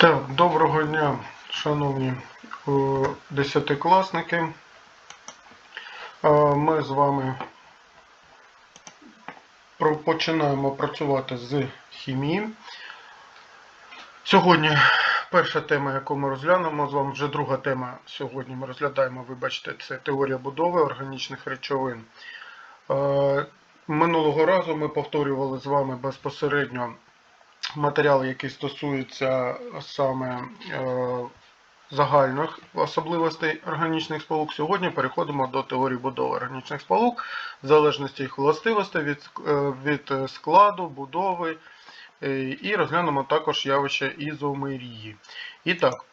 Так, доброго дня, шановні е, десятикласники. Е, Ми з вами починаємо працювати з хімії. Сьогодні перша тема, яку ми розглянемо, з вами вже друга тема сьогодні ми розглядаємо, вибачте, це теорія будови органічних речовин. Е, Минулого разу ми повторювали з вами безпосередньо матеріал, який стосується саме е, загальних особливостей органічних сполук. Сьогодні переходимо до теорії будови органічних сполук, в залежності їх властивостей від, е, від складу, будови, е, і розглянемо також явище ізомерії. І так,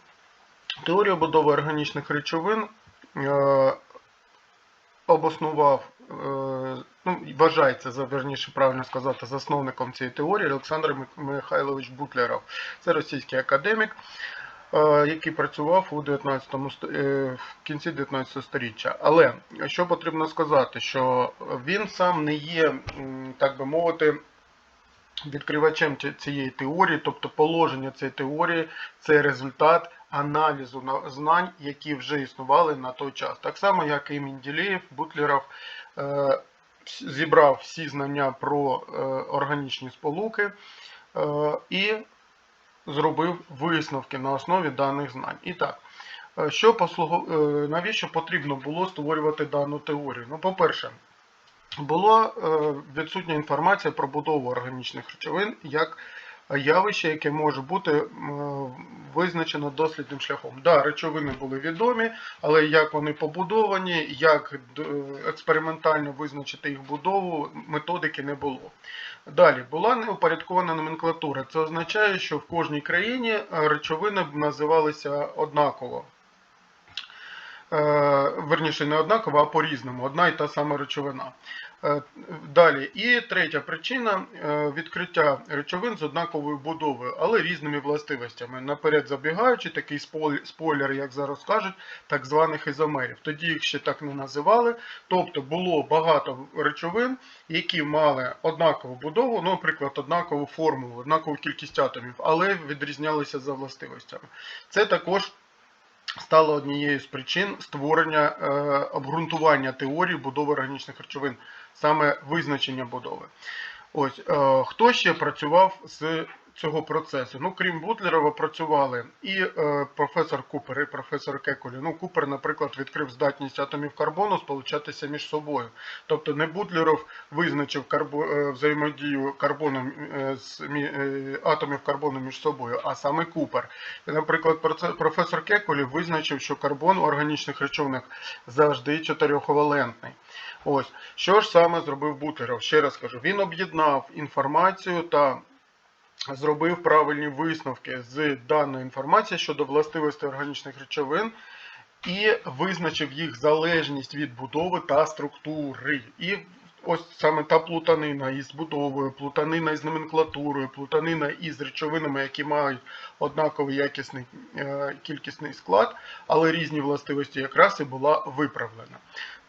теорія будови органічних речовин е, обоснував, е, ну, вважається, за- верніше правильно сказати, засновником цієї теорії Олександр Мих- Михайлович Бутлеров. Це російський академік, е, який працював у 19 ст- е, в кінці 19 століття. Але що потрібно сказати, що він сам не є, так би мовити, відкривачем цієї теорії, тобто положення цієї теорії це результат аналізу знань, які вже існували на той час. Так само, як і Менделєєв, Бутлеров е, зібрав всі знання про е, органічні сполуки е, і зробив висновки на основі даних знань. І так, що послугу... навіщо потрібно було створювати дану теорію? Ну, по-перше, була е, відсутня інформація про будову органічних речовин як явище, яке може бути визначено дослідним шляхом. Да, речовини були відомі, але як вони побудовані, як експериментально визначити їх будову, методики не було. Далі була неупорядкована номенклатура. Це означає, що в кожній країні е, речовини називалися однаково. Е, Верніше, не однаково, а по-різному. Одна і та сама речовина. Е, Далі. І третя причина е, відкриття речовин з однаковою будовою, але різними властивостями. Наперед забігаючи, такий спойлер, як зараз кажуть, так званих ізомерів. Тоді їх ще так не називали. Тобто було багато речовин, які мали однакову будову, ну, наприклад, однакову формулу, однакову кількість атомів, але відрізнялися за властивостями. Це також стало однією з причин створення е, обґрунтування теорії будови органічних речовин, саме визначення будови. Ось е, хто ще працював з цього процесу? Ну, крім Бутлерова, працювали і е, професор Купер, і професор Кеколі. Ну, Купер, наприклад, відкрив здатність атомів карбону сполучатися між собою. Тобто не Бутлеров визначив карбо, е, взаємодію карбону е, з е, атомів карбону між собою, а саме Купер. Наприклад, професор Кеколі визначив, що карбон у органічних речовинах завжди чотирьохвалентний. Ось що ж саме зробив Бутлеров? Ще раз кажу, він об'єднав інформацію та зробив правильні висновки з даної інформації щодо властивостей органічних речовин і визначив їх залежність від будови та структури. І ось саме та плутанина із будовою, плутанина із номенклатурою, плутанина із речовинами, які мають однаковий якісний е, кількісний склад, але різні властивості якраз і була виправлена.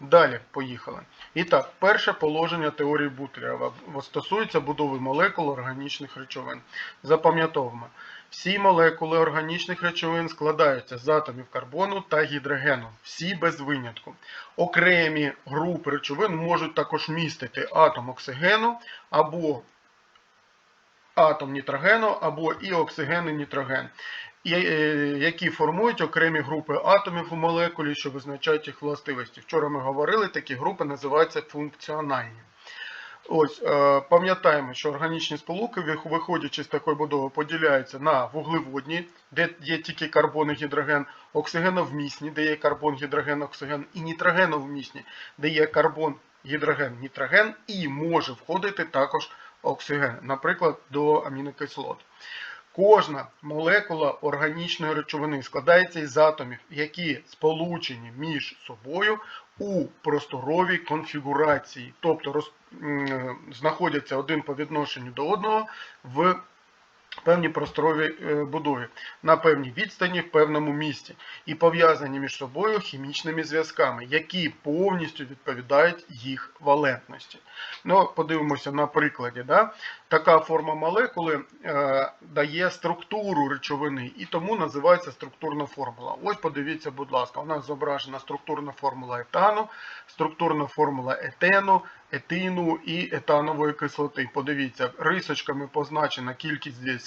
Далі поїхали. І так, перше положення теорії Бутлерова стосується будови молекул органічних речовин. Запам'ятовуємо, всі молекули органічних речовин складаються з атомів карбону та гідрогену, всі без винятку. Окремі групи речовин можуть також містити атом оксигену або атом нітрогену, або і оксиген і нітроген, е, які формують окремі групи атомів у молекулі, що визначають їх властивості. Вчора ми говорили, такі групи називаються функціональні. Ось, е, пам'ятаємо, що органічні сполуки, виходячи з такої будови, поділяються на вуглеводні, де є тільки карбон і гідроген, оксигеновмісні, де є карбон, гідроген, оксиген, і нітрогеновмісні, де є карбон, гідроген, нітроген, і може входити також оксиген, наприклад, до амінокислот. Кожна молекула органічної речовини складається із атомів, які сполучені між собою у просторовій конфігурації, тобто роз, знаходяться один по відношенню до одного в певній просторовій е, будові на певній відстані в певному місці і пов'язані між собою хімічними зв'язками, які повністю відповідають їх валентності. Ну, подивимося на прикладі. Да? Така форма молекули е, дає структуру речовини і тому називається структурна формула. Ось подивіться, будь ласка, у нас зображена структурна формула етану, структурна формула етену, етину і етанової кислоти. Подивіться, рисочками позначена кількість зв'язків,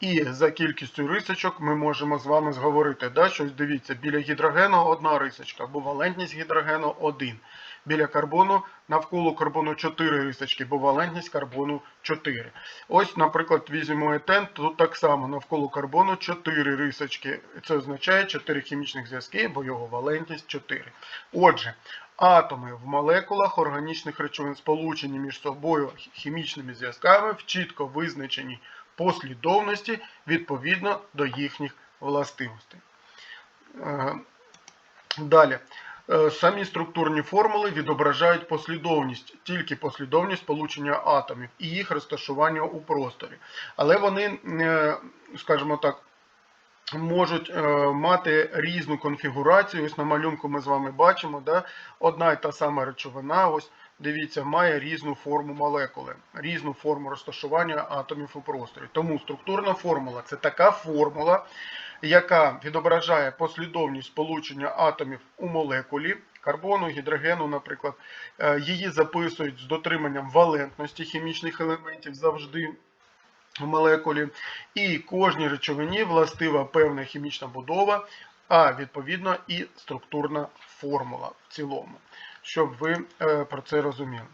і за кількістю рисочок ми можемо з вами зговорити. Да? Що ось дивіться, біля гідрогену одна рисочка, бо валентність гідрогену 1. Біля карбону навколо карбону 4 рисочки, бо валентність карбону 4. Ось, наприклад, візьмемо етен, тут так само навколо карбону 4 рисочки. Це означає 4 хімічних зв'язки, бо його валентність 4. Отже, атоми в молекулах органічних речовин сполучені між собою хімічними зв'язками в чітко визначеній послідовності відповідно до їхніх властивостей. Е, Далі. Е, Самі структурні формули відображають послідовність, тільки послідовність сполучення атомів і їх розташування у просторі. Але вони, е, скажімо так, можуть мати різну конфігурацію. Ось на малюнку ми з вами бачимо, да? одна і та сама речовина, ось дивіться, має різну форму молекули, різну форму розташування атомів у просторі. Тому структурна формула це така формула, яка відображає послідовність сполучення атомів у молекулі. Карбону, гідрогену, наприклад, Е, її записують з дотриманням валентності хімічних елементів завжди в молекулі. І кожній речовині властива певна хімічна будова, а відповідно і структурна формула в цілому, щоб ви е, про це розуміли.